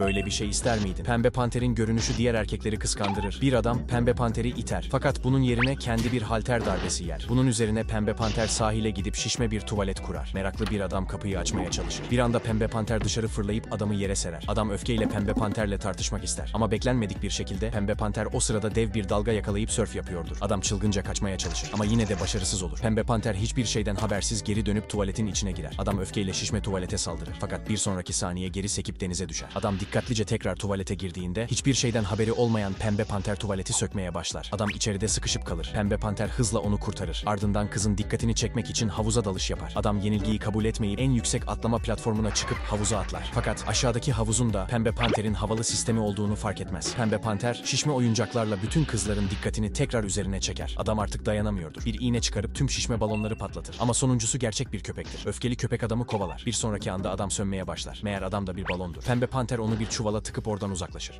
Böyle bir şey ister miydin? Pembe panterin görünüşü diğer erkekleri kıskandırır. Bir adam pembe panteri iter. Fakat bunun yerine kendi bir halter darbesi yer. Bunun üzerine pembe panter sahile gidip şişme bir tuvalet kurar. Meraklı bir adam kapıyı açmaya çalışır. Bir anda pembe panter dışarı fırlayıp adamı yere serer. Adam öfkeyle pembe panterle tartışmak ister. Ama beklenmedik bir şekilde pembe panter o sırada dev bir dalga yakalayıp sörf yapıyordur. Adam çılgınca kaçmaya çalışır. Ama yine de başarısız olur. Pembe panter hiçbir şeyden habersiz geri dönüp tuvaletin içine girer. Adam öfkeyle şişme tuvalete saldırır. Fakat bir sonraki saniye geri sekip denize düşer. Adam dikkatlice tekrar tuvalete girdiğinde hiçbir şeyden haberi olmayan pembe panter tuvaleti sökmeye başlar. Adam içeride sıkışıp kalır. Pembe panter hızla onu kurtarır. Ardından kızın dikkatini çekmek için havuza dalış yapar. Adam yenilgiyi kabul etmeyip en yüksek atlama platformuna çıkıp havuza atlar. Fakat aşağıdaki havuzun da pembe panterin havalı sistemi olduğunu fark etmez. Pembe panter şişme oyuncaklarla bütün kızların dikkatini tekrar üzerine çeker. Adam artık dayanamıyordur. Bir iğne çıkarıp tüm şişme balonları patlatır. Ama sonuncusu gerçek bir köpektir. Öfkeli köpek adamı kovalar. Bir sonraki anda adam sönmeye başlar. Meğer adam da bir balondur. Pembe panter onu bir çuvala tıkıp oradan uzaklaşır.